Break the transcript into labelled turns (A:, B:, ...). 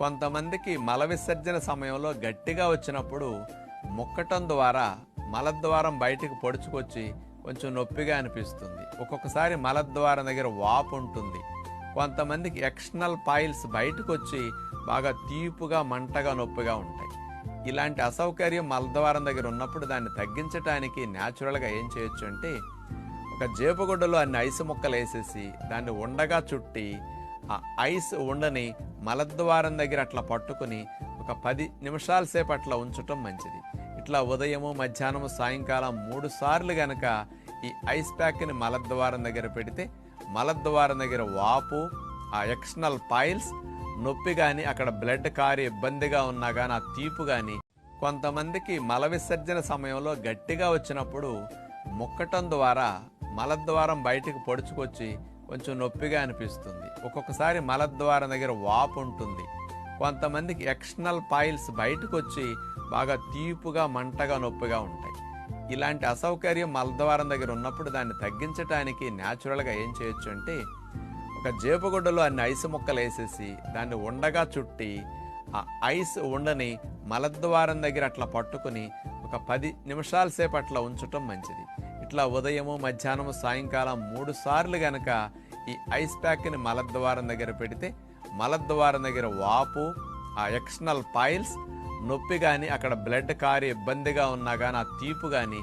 A: కొంతమందికి మల విసర్జన సమయంలో గట్టిగా వచ్చినప్పుడు ముక్కటం ద్వారా మలద్వారం బయటికి పొడుచుకొచ్చి కొంచెం నొప్పిగా అనిపిస్తుంది. ఒక్కొక్కసారి మలద్వారం దగ్గర వాపు ఉంటుంది. కొంతమందికి ఎక్స్టర్నల్ పాయిల్స్ బయటకు వచ్చి బాగా తీపుగా మంటగా నొప్పిగా ఉంటాయి. ఇలాంటి అసౌకర్యం మలద్వారం దగ్గర ఉన్నప్పుడు దాన్ని తగ్గించడానికి న్యాచురల్గా ఏం చేయొచ్చు అంటే ఒక జేపుగుడ్డలో అన్ని ఐస్ ముక్కలు వేసేసి దాన్ని ఉండగా చుట్టి ఆ ఐస్ ఉండని మలద్వారం దగ్గర అట్లా పట్టుకుని ఒక పది నిమిషాల సేపు అట్లా ఉంచటం మంచిది. ఇట్లా ఉదయము మధ్యాహ్నము సాయంకాలం మూడు సార్లు గనక ఈ ఐస్ ప్యాక్ని మలద్వారం దగ్గర పెడితే మలద్వారం దగ్గర వాపు ఆ ఎక్స్టర్నల్ పాయిల్స్ నొప్పి కానీ అక్కడ బ్లడ్ కారి ఇబ్బందిగా ఉన్నా కానీ ఆ తీపు కానీ కొంతమందికి మల విసర్జన సమయంలో గట్టిగా వచ్చినప్పుడు ముక్కటం ద్వారా మలద్వారం బయటికి పొడుచుకొచ్చి కొంచెం నొప్పిగా అనిపిస్తుంది. ఒక్కొక్కసారి మలద్వారం దగ్గర వాపు ఉంటుంది. కొంతమందికి ఎక్స్టర్నల్ పాయిల్స్ బయటకు వచ్చి బాగా తీపుగా మంటగా నొప్పిగా ఉంటాయి. ఇలాంటి అసౌకర్యం మలద్వారం దగ్గర ఉన్నప్పుడు దాన్ని తగ్గించడానికి న్యాచురల్గా ఏం చేయొచ్చు అంటే ఒక జేపగుడ్డలో అన్ని ఐస్ ముక్కలు వేసేసి దాన్ని ఉండగా చుట్టి ఆ ఐస్ ఉండని మలద్వారం దగ్గర అట్లా పట్టుకుని ఒక పది నిమిషాల సేపు అట్లా ఉంచటం మంచిది. ఇట్లా ఉదయము మధ్యాహ్నము సాయంకాలం మూడు సార్లు గనక ఈ ఐస్ ప్యాక్ని మలద్వారం దగ్గర పెడితే మలద్వారం దగ్గర వాపు ఆ ఎక్స్టర్నల్ పాయిల్స్ నొప్పి కానీ అక్కడ బ్లడ్ కారి ఇబ్బందిగా ఉన్నా కానీ ఆ తీపు కానీ